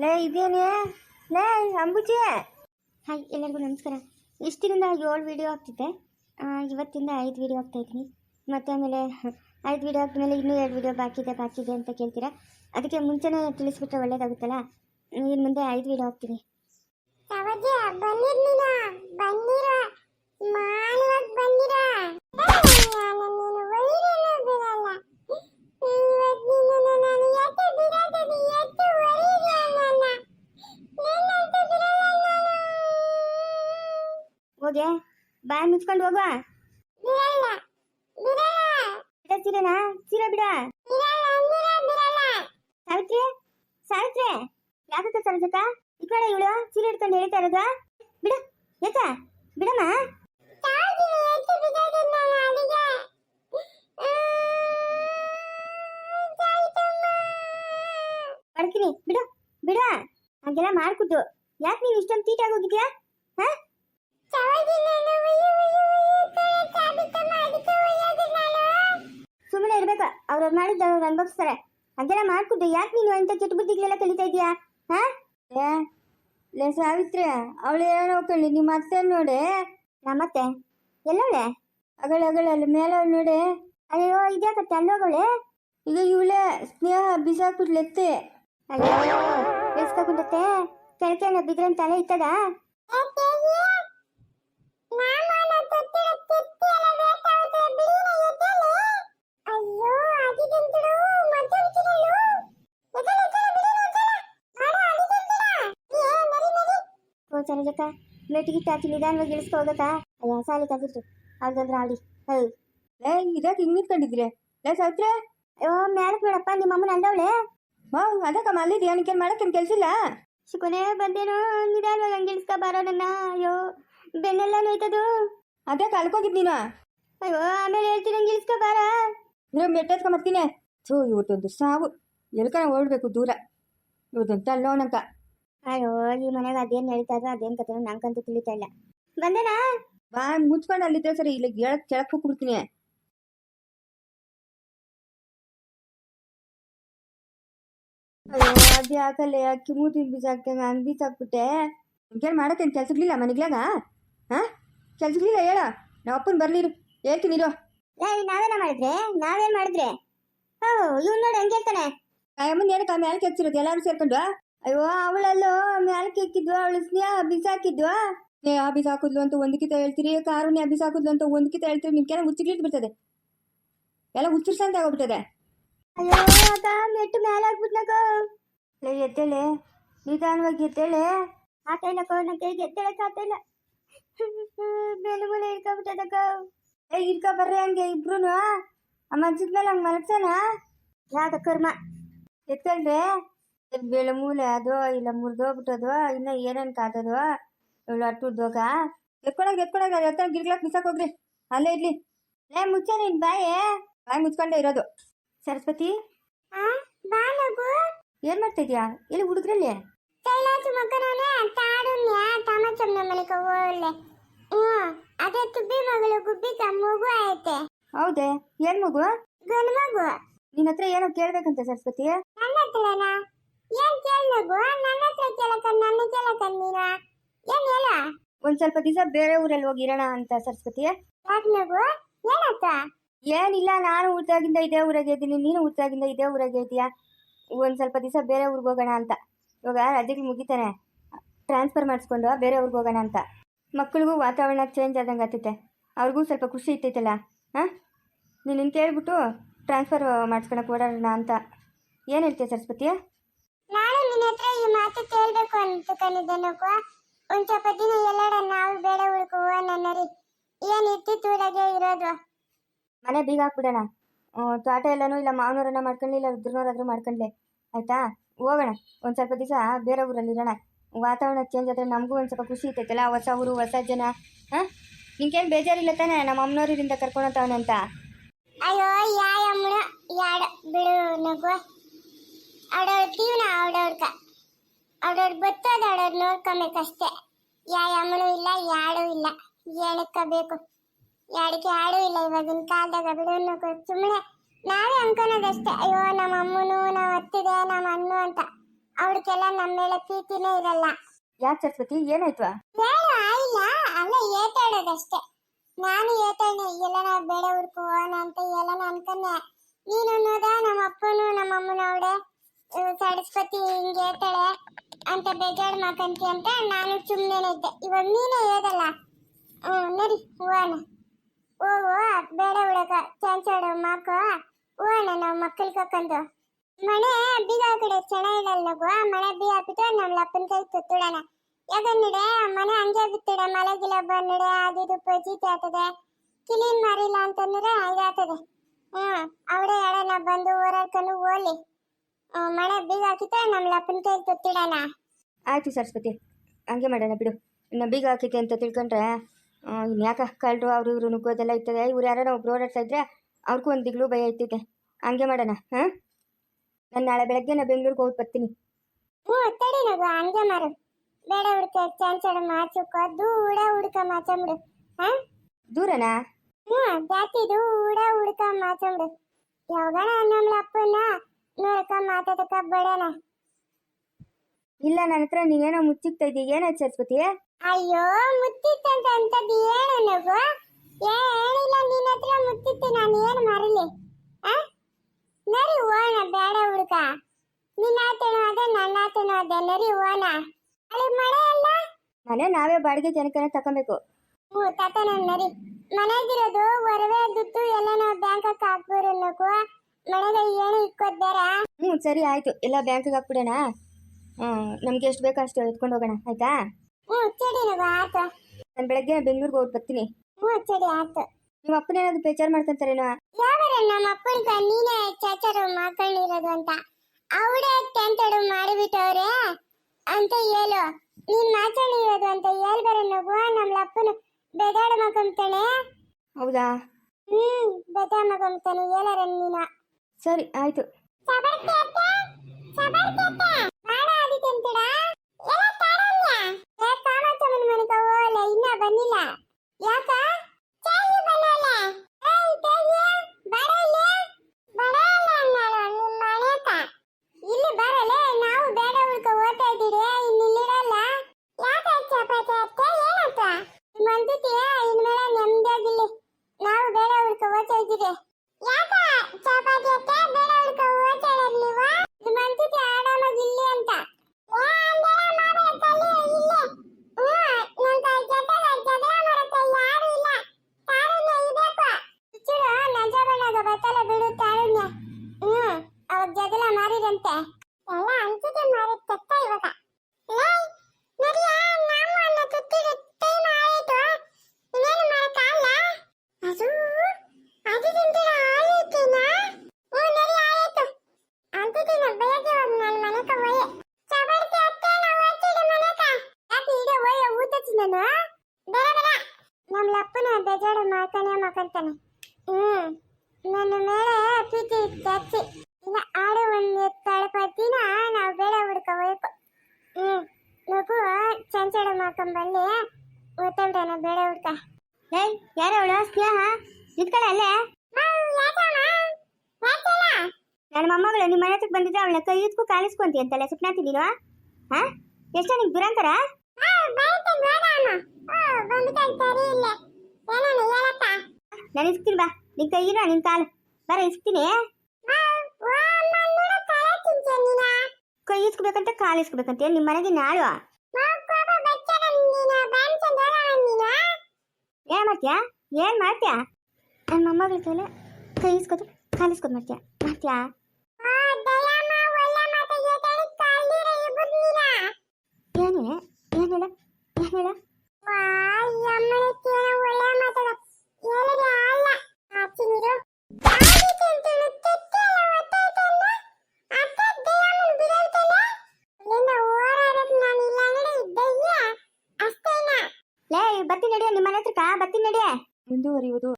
ಲೇ, ಇದೇನೇ? ಲೇ, ಅಂಬುಜಿ. ಹಾಯ್, ಎಲ್ಲರಿಗೂ ನಮಸ್ಕಾರ. ಇಷ್ಟು ದಿನದಿಂದ ಏಳು ವೀಡಿಯೋ ಆಗ್ತಿದ್ದೆ ಇವತ್ತಿಂದ ಐದು ವೀಡಿಯೋ ಆಗ್ತಾ ಇದ್ದೀನಿ. ಮತ್ತು ಆಮೇಲೆ, ಐದು ವೀಡಿಯೋ ಆದಮೇಲೆ ಇನ್ನೂ ಎರಡು ವೀಡಿಯೋ ಬಾಕಿ ಇದೆ ಬಾಕಿ ಇದೆ ಅಂತ ಕೇಳ್ತೀರಾ? ಅದಕ್ಕೆ ಮುಂಚೆನೇ ತಿಳಿಸ್ಬಿಟ್ರೆ ಒಳ್ಳೇದಾಗುತ್ತಲ್ಲ? ಇನ್ನು ಮುಂದೆ ಐದು ವೀಡಿಯೋ ಹಾಕ್ತೀನಿ ಯಾವಾಗ ಬಂದಿರ್ಲಿಲ್ಲ ಬಂದಿರ ಮಾನವಾಗಿ ಬಂದಿರ ನಾನು ನೀನು ಒಯ್ಯಲು ಬಿಡಲ್ಲ ಇವತ್ತು ನಿನ್ನನ್ನು ನಾನು ಎತ್ತು ಬಿಡೋದು ಎತ್ತು ಒಯ್ಯ ನನ್ನ ನಿನ್ನಂತೂ ಬಿಡಲ್ಲ ನಾನು ಹೋಗೆ ಬಾಯ್ ಮುಚ್ಕೊಂಡು ಹೋಗುವ? ಬಿಡ. ಸೀರೆನಾ ಸೀರೆ ಬಿಡ ಸಾವಿತ್ರಿ ಸಾವಿತ್ರಿ. ಯಾಕಕ್ಕ ಸರಜಕ್ಕ? ಈ ಕಡೆ ಇವಳು ಸೀರೆ ಹಿಡ್ಕೊಂಡು ಹೇಳ್ತಾ ಇರೋದು. ಬಿಡ ಏತ ಬಿಡಮ್ಮ. ಮಾಡ್ತೀನಿ ಬಿಡು ಬಿಡ. ಹಾಗೆಲ್ಲ ಮಾಡ್ಕೊಟ್ಟು ಯಾಕೆ ನೀನು ಇಷ್ಟೊಂದು ತೀಟಾಗಿ ಹೋಗಿದ್ಯಾ? ಅವ್ರವ್ರು ಮಾಡಿದ್ದು ಅವ್ರು ಅನ್ಭವಿಸ್ತಾರೆ. ಹಾಗೆಲ್ಲ ಮಾಡ್ಕೊಟ್ಟು ಯಾಕೆ ನೀನು ಅಂತ ಕೆಟ್ಟ ಬುದ್ಧಿಗಳೆಲ್ಲ ಕಲಿತಾ ಇದೀಯಾ ಹಾ? ಏ ಲೇ ಸಾವಿತ್ರಿ ಅವಳು ಏನೋ ಕಳಿ ನಿಮ್ಮ ಅತ್ತೆ ನೋಡಿ. ನಮ್ಮತ್ತೆ? ಎಲ್ಲವಳೆ? ಅಗಳ ಅಗಳ ಅಲ್ಲಿ ಮೇಲೆ ಅವಳು ನೋಡಿ. ಅಯ್ಯೋ ಇದ್ಯಾಕ ತಲ್ಲೋಗಳೆ ಈಗ ಇವಳೆ ಸ್ನೇಹ ಬಿಸಾಕ್ಬಿಟ್ಲೆತ್ತೆ ಅಯ್ಯೋ ಬಿಸ್ಕೊಂಡತ್ತೆ ಕೆಳಕೆ ಬಿದ್ರೆ ತಲೆ ಇತ್ತದ? ಮೆಟ್ಟಿ ಮೆಟ್ಟಿಗಿಟ್ಟು ಹಾಕಿ ನಿಧಾನವಾಗಿ ಇಳಿಸ್ಕೊ ಹೋಗಕ್ಕ ಅಯ್ಯ ಸಾಲಿ ಕಾದಿತ್ತು ಅವ್ರದಂದ್ರೆ ಆಡಿ. ಹೈ ಏ ಇದಕ್ಕೆ ಹಿಂಗೆ ನಿಂತ್ಕೊಂಡಿದ್ರೆ ಲೇ ಸಾವಿತ್ರಿ! ಅಯ್ಯೋ ಮ್ಯಾಲಕ್ ಬೇಡಪ್ಪ ನಿಮ್ಮ ಅಮ್ಮನ ಅಂದವಳೆ ಮಾ ಅದಕ್ಕೆ ಮಲ್ಲಿದ್ಯಾ ನಿನ್ಗೇನು ಮಾಡಕ್ಕೇನು ಕೆಲಸ ಇಲ್ಲ? ಶಿಕೊನೆ ಬಂದೇನೋ ನಿಧಾನವಾಗಿ ಹಂಗೆ ಇಳಿಸ್ಕೊ ಬಾರೋ ನನ್ನ. ಅಯ್ಯೋ ಬೆನ್ನೆಲ್ಲ ನೋಯ್ತದು. ಅದಕ್ಕೆ ಅಲ್ಕೋಗಿದ್ ನೀನು? ಅಯ್ಯೋ ಆಮೇಲೆ ಹೇಳ್ತೀನಿ ಹಂಗೆ ಇಳಿಸ್ಕೊ ಬಾರ. ನೀವು ಮೆಟ್ಟೆತ್ಕೊಂಬರ್ತೀನಿ ಥೂ ಇವತ್ತೊಂದು ಸಾವು. ಎಲ್ಕನ ಓಡಬೇಕು ದೂರ. ಇವತ್ತೊಂದು ತಲ್ಲೋಣಂಕ. ಅಯ್ಯೋ ಈ ಮನೆಗೆ ಅದೇನು ನಡೀತಾ ಇದ್ರೆ ಅದೇನು ಕತೆ ನಂಗಂತೂ ತಿಳಿತಾ ಇಲ್ಲ. ಬಂದೇನಾ? ಬಾ ಮುಚ್ಕೊಂಡು ಅಲ್ಲಿದ್ದೆ ಸರಿ ಇಲ್ಲಿ ಹೇಳಕ್ ಕೆಳಕ್ಕೆ ಹೋಗ್ಬಿಡ್ತೀನಿ. ಅಯ್ಯೋ ಅದು ಯಾಕಲ್ಲೇ ಅಕ್ಕಿ ಮೂತಿ ಬೀಸಾಕ್ತಂಗ ಹಂಗೆ ಬೀಸಾಕ್ಬಿಟ್ಟೆ. ಹಿಂಗೇನು ಮಾಡತ್ತೇನು ಕೆಲ್ಸಗ್ಲಿಲ್ಲ ಮನೆಗ್ಲಾಗ? ಹಾ? ಕೆಲ್ಸಗ್ಲಿಲ್ಲ ಹೇಳ. ನಮ್ಮ ಅಪ್ಪನ ಬರ್ಲಿರು ಹೇಳ್ತೀನಿ ಇರು. ಏಯ್ ನಾವೇನ ಮಾಡಿದ್ರೆ? ನಾವೇನ್ ಮಾಡಿದ್ರೆ? ಓ ಇವ್ನು ನೋಡಿ ಹಂಗೆ ಹೇಳ್ತಾನೆ? ಅಮ್ಮನ ಏನಕ್ಕೆ ಮೇಲೆ ಇರೋದು? ಎಲ್ಲರೂ ಸೇರ್ಕೊಂಡು ಅಯ್ಯೋ ಅವಳಲ್ಲೋ ಮ್ಯಾಲಕ್ಕೆ ಎಕ್ಕಿದ್ವು ಅವಳು ಸ್ನೇಹ ಬಿಸಾಕಿದ್ವ ಸ್ನೇಹ ಬಿಸಾಕಿದ್ಲು ಅಂತ ಒಂದಕ್ಕಿತ ಹೇಳ್ತೀರಿ ಕಾರುಣ್ಯ ಬಿಸಾಕಿದ್ಲು ಅಂತ ಒಂದಕ್ಕಿತ ಹೇಳ್ತೀರಿ ನಿಮ್ಗೆಲ್ಲ ಹುಚ್ಚಿಗ್ಲಿಟ್ಟು ಬಿಡ್ತದೆ. ಎಲ್ಲ ಹುಚ್ಚಿರ್ಸಂತ ಆಗೋಗ್ಬಿಟ್ಟದೆ. ಅಯ್ಯೋ ಅಕ್ಕ ಮೆಟ್ಟು ಮೇಲೆ ಆಗ್ಬಿಟ್ನಕ ಲೇ ಎದ್ದೇಳೆ ನಿಧಾನವಾಗಿ ಎದ್ದೇಳೆ. ಆತ ಇಲ್ಲಕ್ಕ ನನ್ನ ಕೈಗೆ ಎದ್ದೇಳಕ್ಕೆ ಆತ ಇಲ್ಲ ಬೆನ್ನು ಮೂಲೆ ಇಟ್ಕೊಬಿಟ್ಟದಕ್ಕ ಏ ಇಟ್ಕೊ ಬರ್ರಿ ಹಂಗೆ ಇಬ್ರು ಆ ಮಂಚದ ಮೇಲೆ ಹಂಗೆ ಮಲಗ್ಸನ ಯಾವ್ದ ಕರ್ಮ. ಎತ್ಕೊಳ್ರಿ ಬೆಳೆ ಮೂಲೆ ಅದೋ ಇಲ್ಲ ಮುರಿದೋಗ್ಬಿಟ್ಟದೋ ಇನ್ನ ಏನೇನು ಕಾದದೋ ಇವಳು ಅಟ್ಟುದೋಗ ಎತ್ಕೊಳಗ ಎತ್ಕೊಳಗ ಎತ್ತ ಗಿರ್ಗ್ಲಾಕ್ ಬಿಸಾಕ್ ಹೋಗ್ರಿ. ಅಲ್ಲೇ ಇರ್ಲಿ. ಲೇ ಮುಚ್ಚ ನಿನ್ ಬಾಯೇ. ಬಾಯಿ ಮುಚ್ಕೊಂಡೇ ಇರೋದು. ಸರಸ್ವತಿ. ಏನ್ ಮಾಡ್ತಾ ಇದೀಯಾ? ಇಲ್ಲಿ ಹುಡುಗ್ರಲ್ಲಿ? ಕೈಲಾಸು ಮಕನವನೇ ತಾರುಣ್ಯ ತಾಮಚಮ್ನ ಮಲಿಕ ಓಳ್ಳೆ ಹ್ಞೂ ಅದೇ ತುಬ್ಬಿ ಮಗಳು ಗುಬ್ಬಿ ಮಗು ಐತೆ ಹೌದೇ ಏನ್ ಮಗು? ಗಂಡು ಮಗು ನಿನ್ನ ಹತ್ರ ಏನೋ ಕೇಳ್ಬೇಕಂತ ಸರಸ್ವತಿ. ನನ್ನ ಹತ್ರನ? ಏನ್ ಕೇಳಗು ನನ್ನ ಹತ್ರ ಕೇಳಕ ನನ್ನ ಕೇಳಕ ನೀನು ಏನ್ ಹೇಳ? ಒಂದ್ ಸ್ವಲ್ಪ ದಿವಸ ಬೇರೆ ಊರಲ್ಲಿ ಹೋಗಿರೋಣ ಅಂತ ಸರಸ್ವತಿ ಯಾಕೆ ನಗು ಏನತ್ತ ಏನಿಲ್ಲ ನಾನು ಊಟದಾಗಿಂದ ಇದೇ ಊರಾಗೆ ಇದ್ದೀನಿ. ನೀನು ಊಟದಾಗಿಂದ ಇದೇ ಊರಾಗೆ ಇದೆಯಾ ಒಂದ್ ಸ್ವಲ್ಪ ದಿವಸ ಬೇರೆ ಊರಿಗೆ ಹೋಗೋಣ ಅಂತ. ಇವಾಗ ರಜೆಗಳು ಮುಗಿತಾನೆ. ಟ್ರಾನ್ಸ್ಫರ್ ಮಾಡಿಸ್ಕೊಂಡು ಬೇರೆ ಊರಿಗೆ ಹೋಗೋಣ ಅಂತ. ಮಕ್ಕಳಿಗೂ ವಾತಾವರಣ ಚೇಂಜ್ ಆದಂಗೆ ಆಗ್ತೈತೆ. ಅವ್ರಿಗೂ ಸ್ವಲ್ಪ ಖುಷಿ ಇರ್ತೈತಲ್ಲ ಹಾಂ? ನೀನು ಕೇಳ್ಬಿಟ್ಟು ಟ್ರಾನ್ಸ್ಫರ್ ಮಾಡಿಸ್ಕೊಳಕ್ಕೆ ಓಡಾಡೋಣ ಅಂತ. ಏನು ಹೇಳ್ತೀಯ ಸರಸ್ವತಿ ನಿನ್ನ ಹತ್ರ ಈ ಮಾತು ಕೇಳ್ಬೇಕು ಅನ್ಕೊಂಡಿದ್ದೆ ನೋಕು ಒಂದ್ ಸ್ವಲ್ಪ ದಿನ ಎಲ್ಲಾಡ ನಾವು ಬೇಡ ಉಳ್ಕೊ ನನ್ನರಿ. ಏನ್ ಇರ್ತಿತ್ತು ಊರಾಗೆ ಇರೋದು? ಮನೆ ಬೀಗ ಹಾಕ್ಬಿಡೋಣ. ತೋಟ ಎಲ್ಲನೂ ಇಲ್ಲ ಮಾವನೂರನ್ನ ಮಾಡ್ಕೊಳ್ಳಿ ಇಲ್ಲ ರುದ್ರನವರಾದ್ರೂ ಮಾಡ್ಕೊಂಡ್ಲೆ. ಆಯ್ತಾ? ಹೋಗೋಣ. ಒಂದು ಸ್ವಲ್ಪ ದಿವಸ ಬೇರೆ ಊರಲ್ಲಿ ಇರೋಣ. ವಾತಾವರಣ ಚೇಂಜ್ ಆದ್ರೆ ನಮಗೂ ಒಂದು ಸ್ವಲ್ಪ ಖುಷಿ ಇರ್ತೈತಲ್ಲ ಹೊಸ ಊರು ಹೊಸ ಜನ. ಹಾಂ? ನಿಂಗೇನು ಬೇಜಾರಿಲ್ಲ ತಾನೆ? ನಮ್ಮ ಅಮ್ಮನವ್ರಿಂದ ಕರ್ಕೊಂಡೋಗ್ತಾವನೆ ಅಂತ ಅಯ್ಯೋ ಅಮ್ಮ ಯಾಡ ಬಿಡು ನಗು. ಅವಡವ್ರ ಜೀವನ ಅವಡವ್ರಕ ಅವಡವ್ರ ಬತ್ತೋದು ಅವಡವ್ರು ನೋಡ್ಕೊಬೇಕಷ್ಟೇ. ಅಮ್ಮನು ಇಲ್ಲ ಯಾರು ಇಲ್ಲ. ಏನಕ್ಕ ಬೇಕು ಯಾಡಕ್ಕೆ ಯಾಡು ಇಲ್ಲ ಇವಾಗಿನ ಕಾಲದಾಗ ಬಿಡೋನು ಸುಮ್ಮನೆ ನಾವೇ ಅನ್ಕೊಳೋದಷ್ಟೇ. ಅಯ್ಯೋ ನಮ್ಮ ಅಮ್ಮನು ನಾವು ಅತ್ತಿದೆ ನಮ್ಮ ಅಣ್ಣು ಅಂತ. ಅವ್ರಿಗೆಲ್ಲ ನಮ್ಮ ಮೇಲೆ ಪ್ರೀತಿನೇ ಇರಲ್ಲ. ಯಾಕೆ ಸರಸ್ವತಿ ಏನಾಯ್ತು? ಬೇಡ ಇಲ್ಲ. ಅಲ್ಲ ಏತಾಡೋದಷ್ಟೇ. ನಾನು ಏತಾಳೆ ಎಲ್ಲ ನಾವು ಬೇಡ ಹುಡ್ಕು ಅಂತ ಎಲ್ಲ ಅನ್ಕೊಂಡೆ. ನೀನು ಅನ್ನೋದ ನಮ್ಮ ಅಪ್ಪನು ನಮ್ಮ ಅಮ್ಮನ ಅವಡೆ ಸರಸ್ವತಿ ಹಿಂಗೆ ಹೇಳ್ತಾಳೆ, ಅಂತ ಬೇಜಾರು ಮಾತಂತಿ ಅಂತ ನಾನು ಸುಮ್ಮನೆ ಇದ್ದೆ. ಇವಾಗ ನೀನೇ ಹೇಳಲ್ಲ ಹ್ಞೂ ನಡಿ ಹೋಗೋಣ ಹೋಗು ಬೇಡ ಹುಡುಗ ಚಾನ್ಸಾಡು ಮಾಕೋ ಹೋಗೋಣ ನಾವು ಮಕ್ಕಳು ಕಕ್ಕಂದು ಮನೆ ಬೀಗ ಕಡೆ ಚೆನ್ನಾಗಿಲ್ಲಲ್ಲಗು ಮನೆ ಬೀಗ ಹಾಕ್ಬಿಟ್ಟು ನಮ್ಮ ಅಪ್ಪನ ಕೈ ತುತ್ತುಡಣ. ಯಾಕಂದ್ರೆ ಮನೆ ಹಂಗೆ ಬಿತ್ತಿಡ ಮಳೆ ಗಿಲ ಬಂದಿಡೆ ಅದು ಇದು ಪಜಿತಿ ಆಗ್ತದೆ. ಕ್ಲೀನ್ ಮಾರಿಲ್ಲ ಅಂತಂದ್ರೆ ಇದಾಗ್ತದೆ. ಹ್ಮ್ ಅವಡೆ ಎಡನ ಬಂದು ಓಡಾಡ್ಕೊಂಡು ಹೋಗ್ಲಿ ಮನೆ ಬೀಗ ಹಾಕಿದ್ರೆ ನಮ್ಮ ಲಪ್ಪನ ಕೈ ತೊತ್ತಿಡೋಣ ಆಯ್ತು ಸರಸ್ವತಿ ಹಂಗೆ ಮಾಡೋಣ ಬಿಡು. ಇನ್ನು ಬೀಗ ಹಾಕೈತೆ ಅಂತ ತಿಳ್ಕೊಂಡ್ರೆ ಇನ್ನು ಯಾಕೆ ಕಳ್ಳರು ಅವರು ಇವರು ನುಗ್ಗೋದೆಲ್ಲ ಇರ್ತದೆ. ಇವ್ರು ಯಾರೋ ಒಬ್ರು ಓಡಾಡ್ತಾ ಇದ್ರೆ ಅವ್ರಿಗೂ ಒಂದು ದಿಗ್ಲು ಭಯ ಇರ್ತೈತೆ. ಹಂಗೆ ಮಾಡೋಣ ಹಾಂ? ನಾನು ನಾಳೆ ಬೆಳಗ್ಗೆ ನಾ ಬೆಂಗಳೂರಿಗೆ ಹೋಗಿ ಬರ್ತೀನಿ. ಹ್ಞೂ ತಡಿ ನಗು ಹಂಗೆ ಮಾರು ಬೇಡ ಹುಡ್ಕ ಚಾನ್ಸಾಡು ಮಾಚುಕೋ ದೂಡ ಹುಡ್ಕ ಮಾಚಂಬಿಡು ಹಾಂ? ದೂರನಾ? ಹ್ಞೂ ಜಾತಿ ದೂಡ ಹುಡ್ಕ ಮಾಚಂಬಿಡು ಯಾವಾಗ ನಮ್ಮ ಅಪ್ಪನ ನೋಡ್ಕ ಮಾತಾಡಕ್ಕ ಬಡಣ ಇಲ್ಲ ನನ್ನ ಹತ್ರ ನೀನೇನೋ ಮುಚ್ಚಿಕ್ತಾ ಇದೀಯ ಏನಾಯ್ತು ಸರಸ್ವತಿ ಅಯ್ಯೋ ಮುತ್ತಿತ್ತಂತ ಅಂತದ್ದು ಏನು ನಗು ಏನಿಲ್ಲ ನಿನ್ನ ಹತ್ರ ಮುತ್ತಿತ್ತು ನಾನು ಏನು ಮರಲಿ? ಆ? ನರಿ ಓಣ ಬೇಡ ಹುಡುಕ ನಿನ್ನ ಆತನೋ ಅದ ನನ್ನ ಆತನೋ ಅದ ನರಿ ಓಣ ಅಲ್ಲಿ ಮಳೆ ಅಲ್ಲ ಮನೆ ನಾವೇ ಬಾಡಿಗೆ ಜನಕನ ತಗೊಬೇಕು ಹ್ಞೂ ತಾತನ ನರಿ. ಮನೆಗಿರೋದು ಒರವೆ ದುಡ್ಡು ಎಲ್ಲ ನಾವು ಬ್ಯಾಂಕಕ್ಕೆ ಹಾಕ್ಬೋದು ನಗು ಮನೆಗೆ ಏನು ಇಕ್ಕೋದ್ ಬೇಡ ಹ್ಞೂ ಸರಿ ಆಯಿತು. ಎಲ್ಲ ಬ್ಯಾಂಕಿಗೆ ಹಾಕ್ಬಿಡೋಣ. ನಮ್ಗೆ ಎಷ್ಟು ಬೇಕೋ ಅಷ್ಟು ಎತ್ಕೊಂಡು ಹೋಗೋಣ ಆಯ್ತಾ? ಹ್ಞೂ ಸರಿ ನಗು ಆಯ್ತು. ನಾನು ಬೆಳಗ್ಗೆ ಬೆಂಗಳೂರಿಗೆ ಹೋಗಿ ಬರ್ತೀನಿ. ಹ್ಞೂ ಸರಿ ಆಯ್ತು. ನಿಮ್ಮ ಅಪ್ಪನೇನಾದ್ರು ಬೇಜಾರು ಮಾಡ್ಕೊಂತಾರೇನೋ? ಯಾವರ ನಮ್ಮ ಅಪ್ಪನಿಗೆ ನೀನೇ ಚಾಚಾರು ಮಾಡ್ಕೊಂಡಿರೋದು ಅಂತ. ಅವಡೇ ಟೆಂಟಡು ಮಾಡಿಬಿಟ್ಟವ್ರೆ. ಅಂತ ಹೇಳು. ನೀನ್ ಮಾತಾಡಿರೋದು ಅಂತ ಹೇಳ್ಬಾರ ನಗು ನಮ್ಮ ಅಪ್ಪನು ಬೆದಾಡ ಮಗಂತಾನೆ ಹೌದಾ? ಹ್ಮ್ ಬೆದಾಡ ಮಗಂತಾನೆ ಹೇಳಾರ ನೀನ. ಸರಿ ಆಯಿತು ಸಬರ್ತಿ ಅತ್ತೆ ಸಬರ್ತಿ ಅತ್ತೆ ಬಾಡ ಆದಿತ್ಯಂತಡ ಎಲ್ಲ ತಾರಣ್ಯ ಏ ಕಾಮಚಮ್ಮನ ಮನೆಗೆ ಹೋಗಲ್ಲ ಇನ್ನ ಬಂದಿಲ್ಲ ಯಾಕ ಚಾಯಿ ಬನ್ನಲ್ಲ ಏಯ್ ತೇಗಿ ಬಾಡ ಇಲ್ಲಿ ಬರಲ್ಲ ನಾನು ನಿಮ್ಮ ಮನೆಕ ಇಲ್ಲಿ ಬರಲ್ಲ ನಾವು ಬೇಡ ಉಳ್ಕ ಓದ್ತಾ ಇದ್ದೀರಿ ಇನ್ನು ಇಲ್ಲಿರಲ್ಲ ಯಾಕ ಚಪಾತಿ ಅತ್ತೆ ಏನತ್ತ ಮಂತಿತೀಯ ಇನ್ಮೇಲೆ ನೆಮ್ಮದಿಯಾಗಿಲ್ಲಿ ನಾವು ಬೇಡ ಉಳ್ಕ ಓದ್ತಾ ಇದ್ದೀರಿ ಯಾಕ ಚಪಾತಿ ಅತ್ತೆ ಬೇಡ ಉಳ್ಕ ಓದ್ತಾ ಇರ್ಲಿವ ಮಂತಿತಿ ಆರಾಮಾಗಿ ಇಲ್ಲಿ ಅಂತ ಏ ಅಂದೆಲ್ಲ ಮಾಡ್ಬೇಕ ಅಲ್ಲಿ ಇಲ್ಲೇ ಹ್ಞೂ ನಂತ ಜಗಳ ಜಗಳ ಮಾಡಕ್ಕೆ ಯಾರು ಇಲ್ಲ ತಾರುಣ್ಯ ಇಬೇಕು ಚೂರು ನಜ ಬಣ್ಣದ ಬತ್ತಲೆ ಬಿಡು ತಾರುಣ್ಯ ಹ್ಮ್ ಅವಾಗ ಜಗಳ ಮಾರಿದಂತೆ ಎಲ್ಲ ಅಂಚಿಕೆ ಮಾರಿ ತೆತ್ತ ಇವಾಗ ಲೇ ನಡಿಯ ನಾವು ಅನ್ನ ತುತ್ತಿಗೆ ಟೈಮ್ ಆಯಿತು ಇನ್ನೇನು ಮಾಡಕ್ಕಾಗಲ್ಲ ಅದು ಅದು ತಿಂತೀರ ಆಯಿತೇನಾ ಹ್ಞೂ ನಡಿ ಆಯಿತು ಅಂತಿದ್ದೀನ ಬೆಳಗ್ಗೆ ಹೋಗಿ ನನ್ನ ಮನೆಗೆ ಹೋಯೆ ಚಬರ್ತಿ ಅತ್ತೆ ನಾವು ಹಚ್ಚಿದ ಮನೆಕ ಯಾಕೆ ಈಗ ಹೋಯ ಊತಚ್ಚಿ ನಾನು ಬೇಡ ಬೇಡ ನಮ್ಮ ಲಪ್ಪನ ಬೇಜಾರು ಮಾಡ್ತಾನೆ ಮಾಡ್ಕೊಂತಾನೆ ಹ್ಮ್ ನನ್ನ ಮೇಲೆ ಪ್ರೀತಿ ಜಾಸ್ತಿ ಇನ್ನ ಆಡು ಒಂದು ತಳಪತ್ತಿನ ನಾವು ಬೇಡ ಹುಡ್ಕೋಬೇಕು ಹ್ಮ್ ಮಗು ಚಂಚಡ ಮಾಡ್ಕೊಂಬಲ್ಲಿ ಓದ್ತಾನೆ ಬೇಡ ಹುಡ್ಕ ಏಯ್ ಯಾರು ಅವಳು? ಸ್ನೇಹ? ನಿಂತ್ಕೊಳ್ಳ ಅಲ್ಲೇ. ನನ್ನ ಮೊಮ್ಮಗಳು ನಿಮ್ಮ ಮನೆ ಹತ್ರಕ್ಕೆ ಬಂದಿದ್ರೆ ಅವಳನ್ನ ಕೈ ಇಸ್ಕು ಕಾಲಿಸ್ಕೊಂತಿ ಅಂತಲ್ಲ ಸುಪ್ನಾತಿ ನೀನು? ಹಾ? ಎಷ್ಟ ನಿಂಗೆ ದುರಂತರ? ನಾನು ಇಸ್ತೀನಿ ಬಾ. ನಿನ್ ಕೈ ಇರೋ ನಿನ್ ಕಾಲು. ಬರ ಇಸ್ತೀನಿ. ಕೈ ಇಸ್ಕೋಬೇಕಂತ ಕಾಲು ಇಸ್ಕೋಬೇಕಂತ ನಿಮ್ಮ ಮನೆಗೆ ನಾಳು. ಮಾಡ್ತೀಯಾ? ಏನ್ ಮಾಡ್ತೀಯಾ? ನನ್ನ ಮೊಮ್ಮಗಳ ಕೈಲೆ ಕೈ ಇಸ್ಕೋದು ಕಾಲು ಇಸ್ಕೋದು ಮಾಡ್ತೀಯಾ? ಮಾಡ್ತೀಯಾ? ಏನಿದೆ ಏನ್ ಹೇಳ? ಏನ್ ಹೇಳ? ಮುಂದುವರಿಯುವುದು